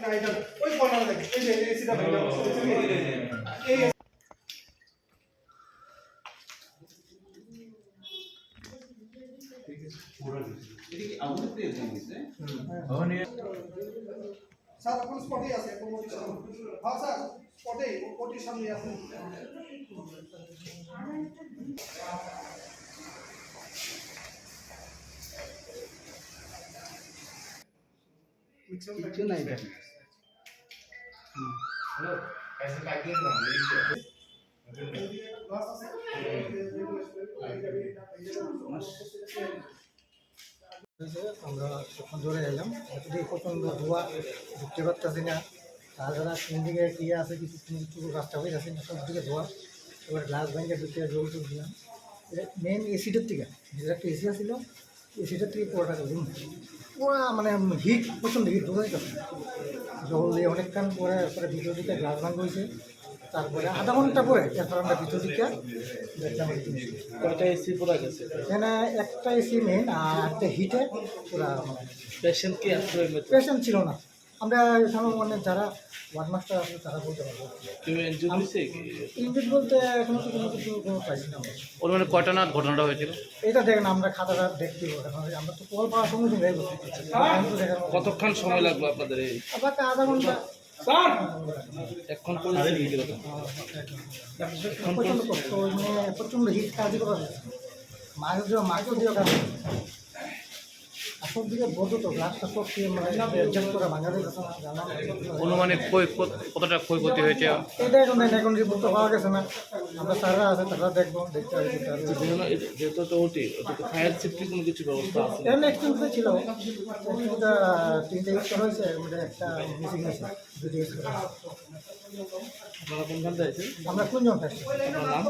না এটা ওই কর্নারে দেখেন এই যে এসিটা ভেঙে যাচ্ছে এই স্যার এখন স্পটেই আছে ওটির সামনে হ্যাঁ স্যার স্পটেই ওটির সামনে আছে। কিছু নাই আমরা তখন ধরে এলাম প্রচণ্ড ধোয়া ঢুকতে পারতেছি না। তাছাড়া কোন দিকে কি আছে কিছু কিছু রাস্তা হয়ে না সব দিকে ধোয়া। এবার গ্লাস ভেঙে ঢুকে জল তুলছিলাম মেন এসিটার থেকে যেটা একটা এসি ছিল এসিটার থেকে পুরোটা রুম পুরো মানে হিট প্রচণ্ড হিট ঢোকা যাচ্ছে না জল দিয়ে অনেকক্ষণ পরে পরে ভিতর দিকে গ্লাস ভাঙা হয়েছে। তারপরে আধা ঘণ্টা পরে তারপর আমরা ভিতর দিকে দেখলাম কয়টা এসি পুরা গেছে? এখানে একটা এসি মেন আর একটা হিটে পুরা পেশেন্ট কি আসলে? পেশেন্ট ছিল না। আমরা এখানে মানে যারা ওয়ার্ড মাস্টার আছে তারা বলতে পারব। কেউ বলতে এখনও তো কোনো কিছু কোনো পাইছি না। ওর মানে কয়টা নাগাদ ঘটনাটা হয়েছিল? এটা দেখেন আমরা খাতাটা দেখতে এখন আমরা তো কল পাওয়ার সঙ্গে সঙ্গে দেখার কতক্ষণ সময় লাগল আপনাদের এই? আবার আধা ঘণ্টা। কীরকম কষ্ট মানে হিট কাজই করা যায় মাছ দিও মাছও দিও কাজ। আর সব দিকে বলতো তো গ্লাসটা সব মানে অ্যাডজাস্ট করে ভাঙা দিয়ে জানা কত- কতটা ক্ষয়ক্ষতি হয়েছে? এটা এখন এখন রিপোর্ট পাওয়া গেছে না। আমরা স্যাররা আছে তারা দেখব দেখতে হবে যেহেতু তো ওটি ওটা ফায়ার সেফটি কোনো কিছু ব্যবস্থা আছে। এমনি ছিল। তিনটে ইউজ হয়েছে একটা মিসিং আছে দুটো ইউজ করা আমরা কোনজন থাকছি আপনার নাম?